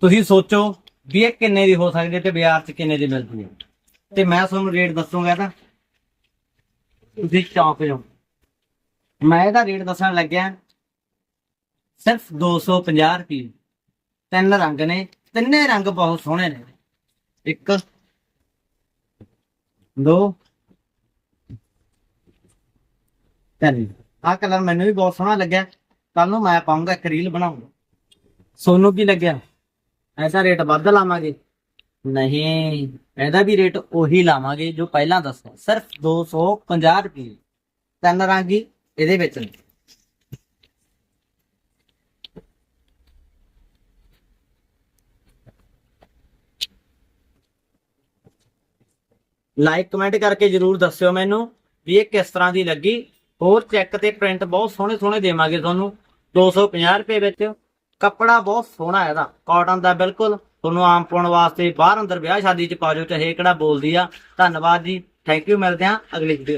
ਤੁਸੀਂ ਸੋਚੋ ਵੀ ਇਹ ਕਿੰਨੇ ਦੀ ਹੋ ਸਕਦੀ ਹੈ ਤੇ ਬਾਜ਼ਾਰ 'ਚ ਕਿੰਨੇ ਦੀ ਮਿਲਦੀ ਹੈ ਤੇ ਮੈਂ ਤੁਹਾਨੂੰ ਰੇਟ ਦੱਸੂਗਾ ਤਾਂ ਤੁਸੀਂ ਚੌਂਕ ਜਾਓ ਮੈਂ ਇਹਦਾ ਰੇਟ ਦੱਸਣ ਲੱਗਿਆ। ਸਿਰਫ 250 ਰੁਪਏ। ਤਿੰਨ ਰੰਗ ਨੇ, ਤਿੰਨੇ ਰੰਗ ਬਹੁਤ ਸੋਹਣੇ ਨੇ। ਇੱਕ, ਦੋ, ਤਿੰਨ। ਆਹ ਕਲਰ ਮੈਨੂੰ ਵੀ ਬਹੁਤ ਸੋਹਣਾ ਲੱਗਿਆ। ਕੱਲ ਨੂੰ ਮੈਂ ਪਾਉਂਗਾ ਇੱਕ ਰੀਲ ਬਣਾਉਂਗਾ ਸੋਨੂੰ ਕੀ ਲੱਗਿਆ? ਐਸਾ ਰੇਟ ਵੱਧ ਲਾਵਾਂਗੇ? ਨਹੀਂ, ਇਹਦਾ ਵੀ ਰੇਟ ਉਹੀ ਲਾਵਾਂਗੇ ਜੋ ਪਹਿਲਾਂ ਦੱਸਿਆ। ਸਿਰਫ 250 ਰੁਪਏ। ਤਿੰਨ ਰੰਗ ਹੀ ਇਹਦੇ ਵਿੱਚ। ਲਾਈਕ ਕਮੈਂਟ ਕਰਕੇ ਜਰੂਰ ਦੱਸਿਓ ਮੈਨੂੰ ਵੀ ਇਹ ਕਿਸ ਤਰ੍ਹਾਂ ਦੀ ਲੱਗੀ। ਹੋਰ ਚੈੱਕ ਤੇ ਪ੍ਰਿੰਟ ਬਹੁਤ ਸੋਹਣੇ ਸੋਹਣੇ ਦੇਵਾਂਗੇ ਤੁਹਾਨੂੰ। 250 ਰੁਪਏ ਵਿੱਚ। ਕੱਪੜਾ ਬਹੁਤ ਸੋਹਣਾ ਇਹਦਾ। ਕਾਟਨ ਦਾ ਬਿਲਕੁਲ ਤੁਹਾਨੂੰ ਆਮ ਪਾਉਣ ਵਾਸਤੇ ਬਾਹਰ ਅੰਦਰ ਵਿਆਹ ਸ਼ਾਦੀ ਚ ਪਾ ਜਾਓ, ਚਾਹੇ ਇਹ ਕਿਹੜਾ ਬੋਲਦੀ ਆ। ਧੰਨਵਾਦ ਜੀ। ਥੈਂਕ ਯੂ ਮਿਲਦੇ ਹਾਂ ਅਗਲੀ ਵੀਡੀਓ